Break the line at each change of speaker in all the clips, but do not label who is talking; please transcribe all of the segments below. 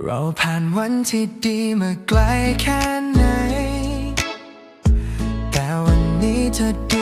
เราผ่านวันที่ดีมาไกลแค่ไหน แต่วันนี้เธอดี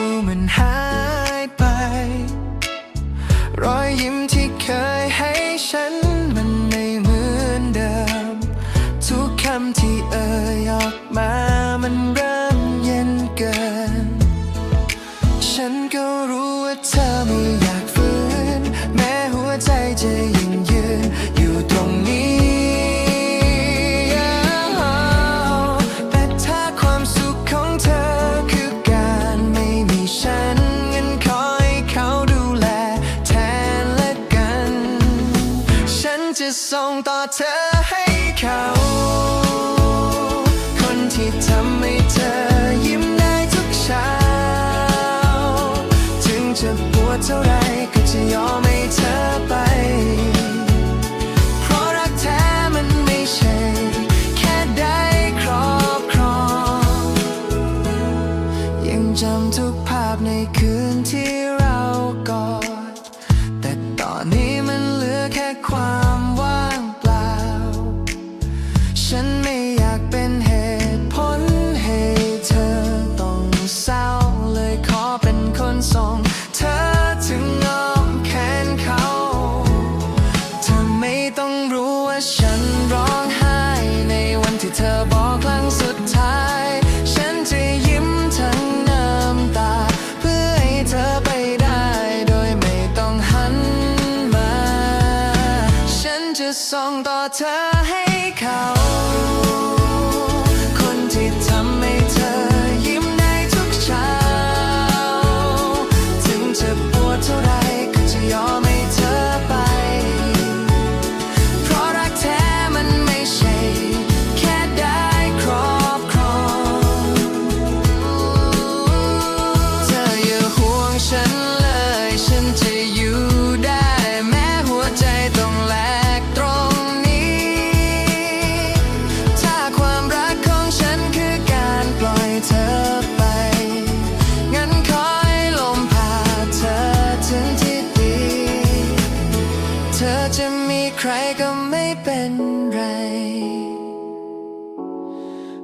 ไม่เป็นไร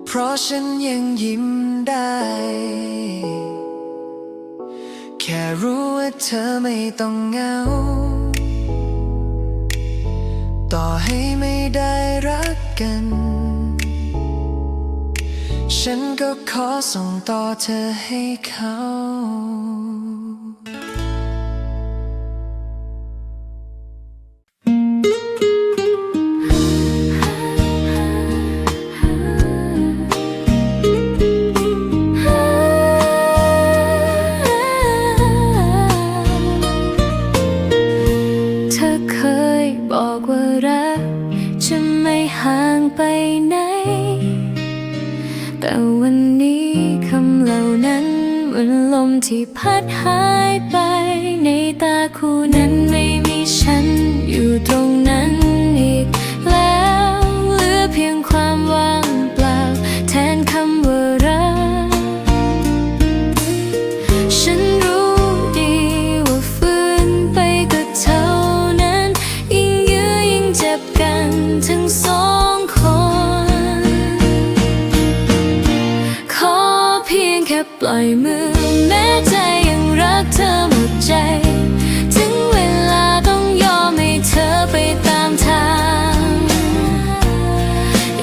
เพราะฉันยังยิ้มได้ แค่รู้ว่าเธอไม่ต้องเหงา ต่อให้ไม่ได้รักกัน ฉันก็ขอส่งต่อเธอให้เขา
ทั้งสองคน ขอเพียงแค่ปล่อยมือ แม้ใจยังรักเธอหมดใจ ถึงเวลาต้องยอมให้เธอไปตามทาง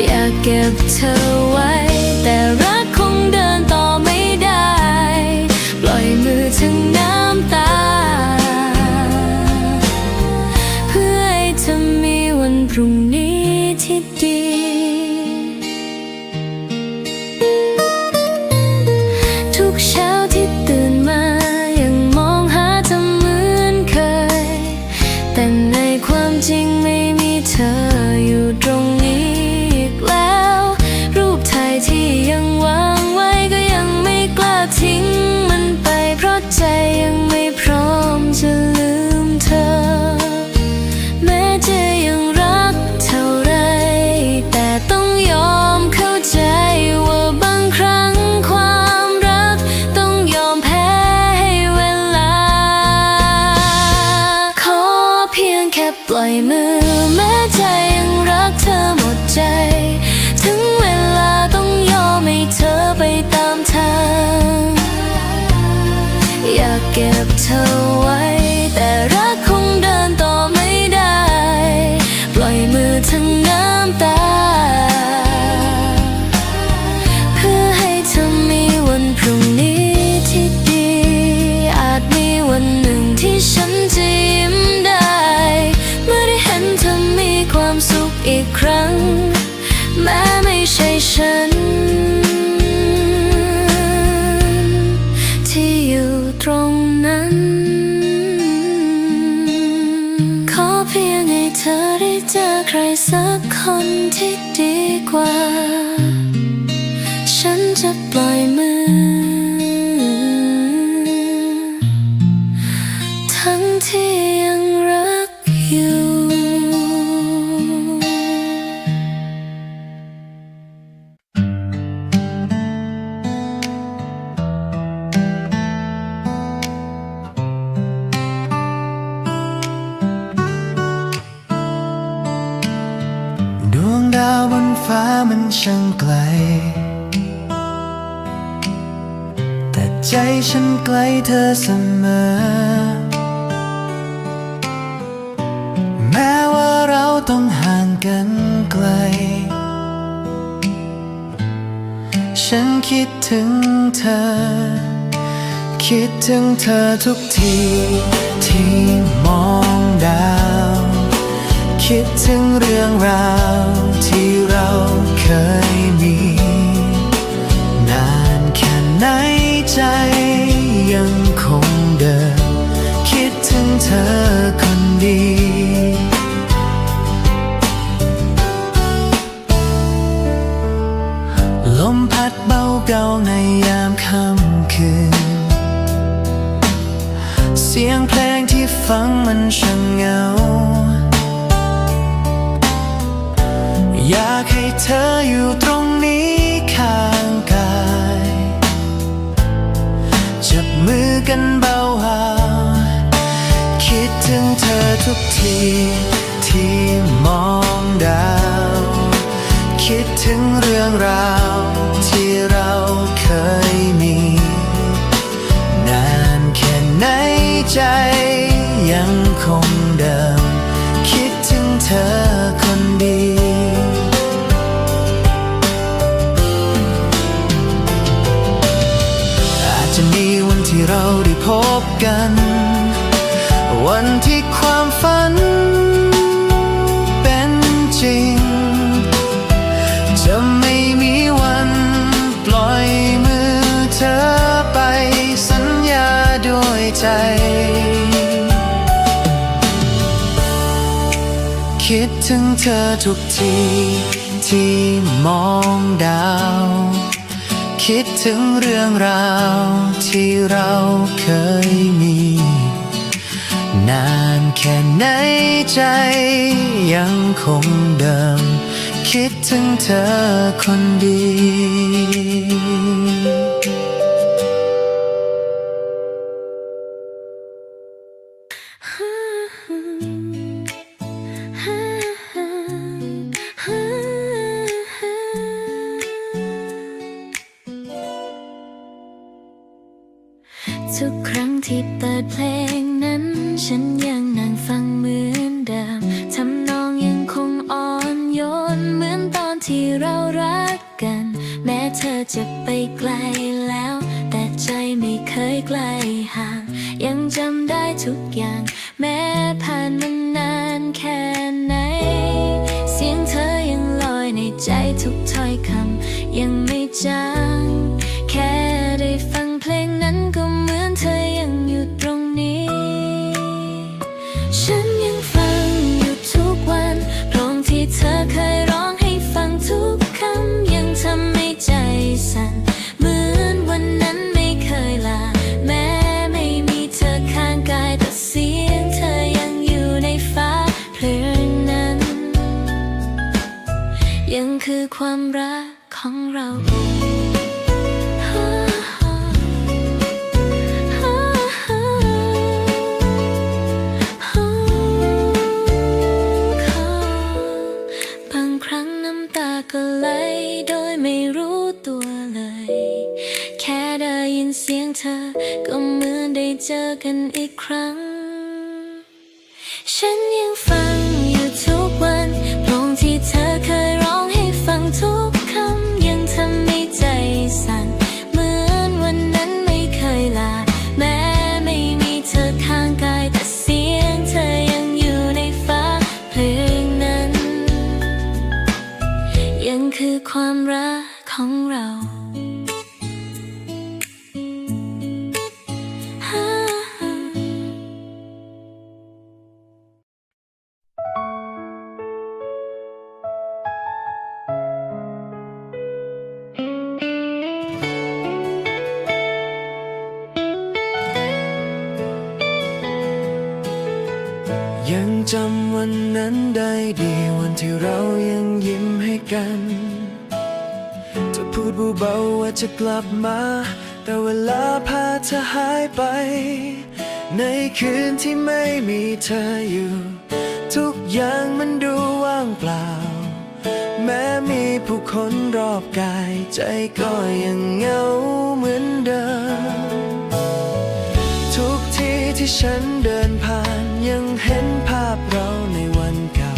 อยากเก็บเธอไว้ เก็บเธอไว้แต่ คนที่ดีกว่าา
วบนฟ้ามันช่างไกล แต่ใจฉันใกล้เธอเสมอ แม้ว่าเราต้องห่างกันไกล ฉันคิดถึงเธอ คิดถึงเธอทุกทีที่มองดาว คิดถึงเรื่องราวที่เราเคยมี นานแค่ไหนใจยังคงเดิมคิดถึงเธอคนดี ลมพัดเบาเก่าในยามค่ำคืน เสียงเพลงที่ฟังมันช่างเงาากให้เธออยู่ตรงนี้ข้างกาย จับมือกันเบาหาคิดถึงเธอทุกทีที่มองดาว คิดถึงเรื่องราว คิดถึงเธอทุกที ที่มองดาว คิดถึงเรื่องราวที่เราเคยมี นานแค่ไหนใจยังคงเดิม คิดถึงเธอคนดี
ทุกครั้งที่เปิดเพลงนั้นฉันยัง กลั
บมา แต่เวลาพาเธอหายไป ในคืนที่ไม่มีเธออยู่ ทุกอย่างมันดูว่างเปล่า แม้มีผู้คนรอบกาย ใจก็ยังเหงาเหมือนเดิม ทุกที่ที่ฉันเดินผ่านยังเห็นภาพเราในวันเก่า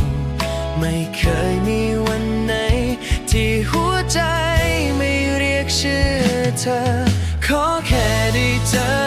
ไม่เคยมี เธอ ขอแค่ได้เจอ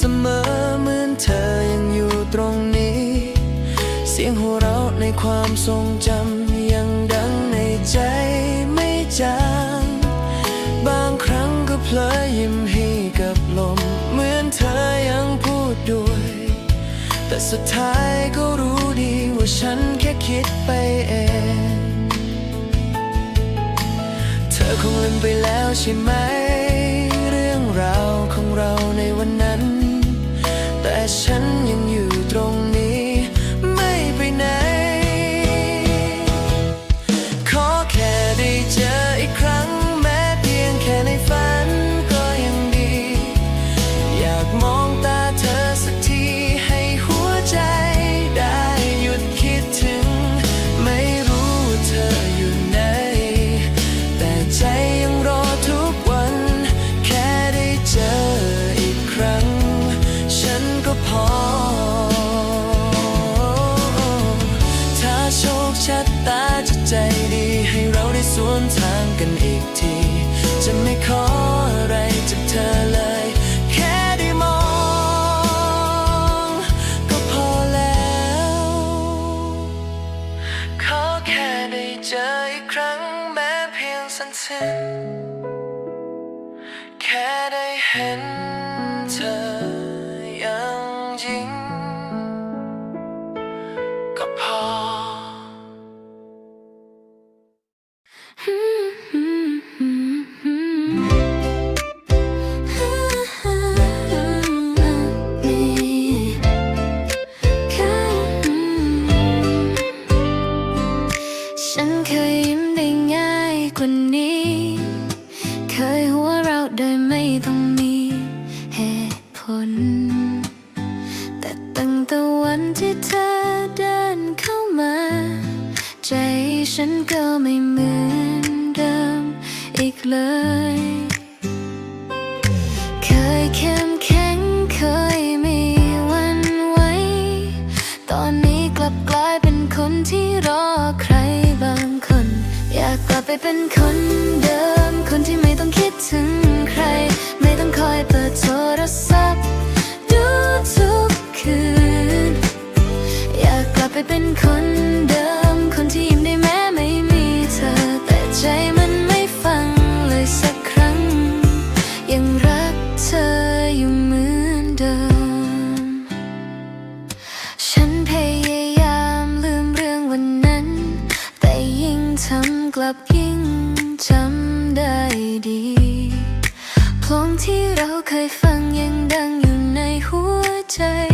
สมอเหมือนเธอยังอยู่ตรงนี้ เสียงหัวเราะในความทรงจำยังดังในใจไม่จาง บางครั้งก็เพลอยิ้มให้กับลม เหมือนเธอยังพูดด้วย แต่สุดท้ายก็รู้ดีว่าฉันแค่คิดไปเองเธอคงลืมไปแล้วใช่ไหม ก็พอ เป็
นคนเดิม คนที่ไม่ต้องคิดถึงใคร ไม่ต้องคอยเปิดโทรศัพท์ ดูทุกคืน อยากกลับไปเป็นคนเดิม คนที่ยิ้มได้แม้ไม่มีเธอ แต่ใจมันไม่ฟังเลยสักครั้ง ยังรักเธออยู่เหมือนเดิม ฉันพยายามลืมเรื่องวันนั้น แต่ยิ่งทำกลับยิ่ง จำได้ดี เพลงที่เราเคยฟังยังดังอยู่ในหัวใจ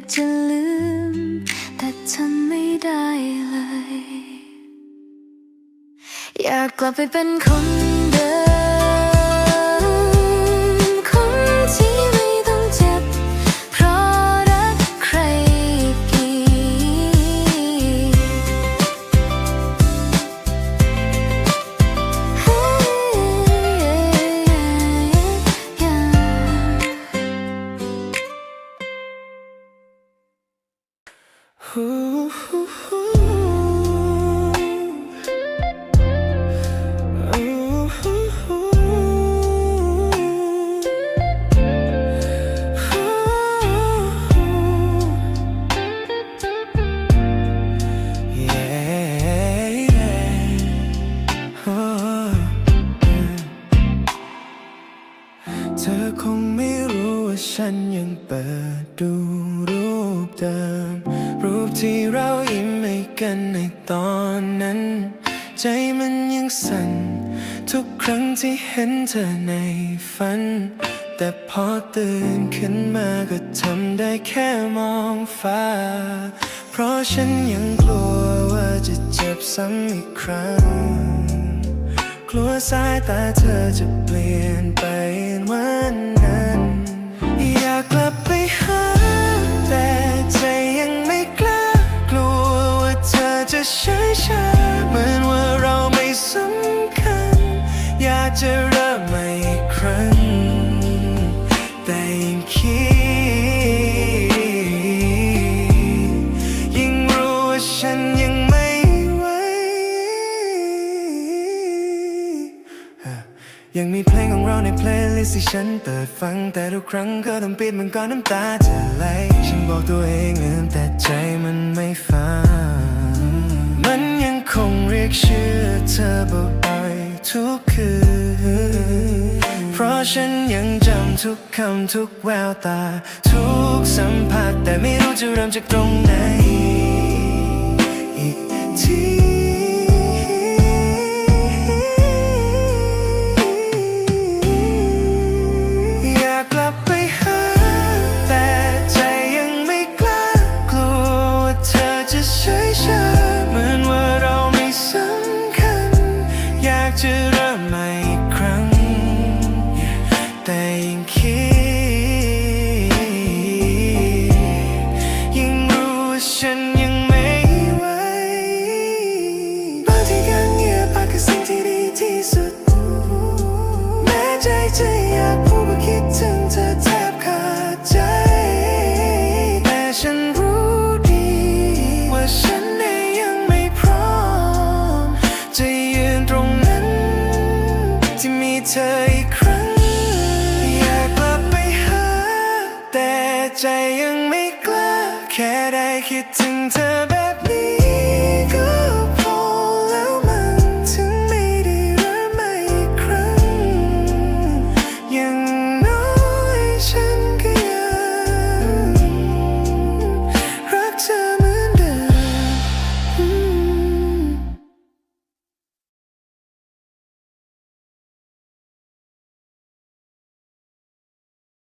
ากจะลืม แต่ทำไม่ได้เลย อยากกลับไปเป็นคน ก็
ทำได้แค่มองฟ้า เพราะฉันยังกลัวว่าจะเจ็บซ้ำอีกครั้ง กลัวสายตาเธอจะเปลี่ยนไปเหมือนนั้น อยากกลับไปหาแต่ใจยังไม่กล้า กลัวว่าเธอจะเฉยชาเหมือนว่าเราไม่สำคัญ อยากจะ ยังมีเพลงของเราในเพลย์ลิสต์ที่ฉันเปิดฟัง แต่ทุกครั้งก็ต้องปิดมันก่อนน้ำตาจะไหล ฉันบอกตัวเองลืมแต่ใจมันไม่ฟัง มันยังคงเรียกชื่อเธอบ่อยๆทุกคืน เพราะฉันยังจำทุกคำทุกแววตา ทุกสัมผัสแต่ไม่รู้จะเริ่มจากตรงไหนอีกที ตรงนั้น ที่มีเธออีกครั้ง อยากกลับไปหา แต่ใจยังไม่กล้า แค่ได้คิดถึงเธอแบบ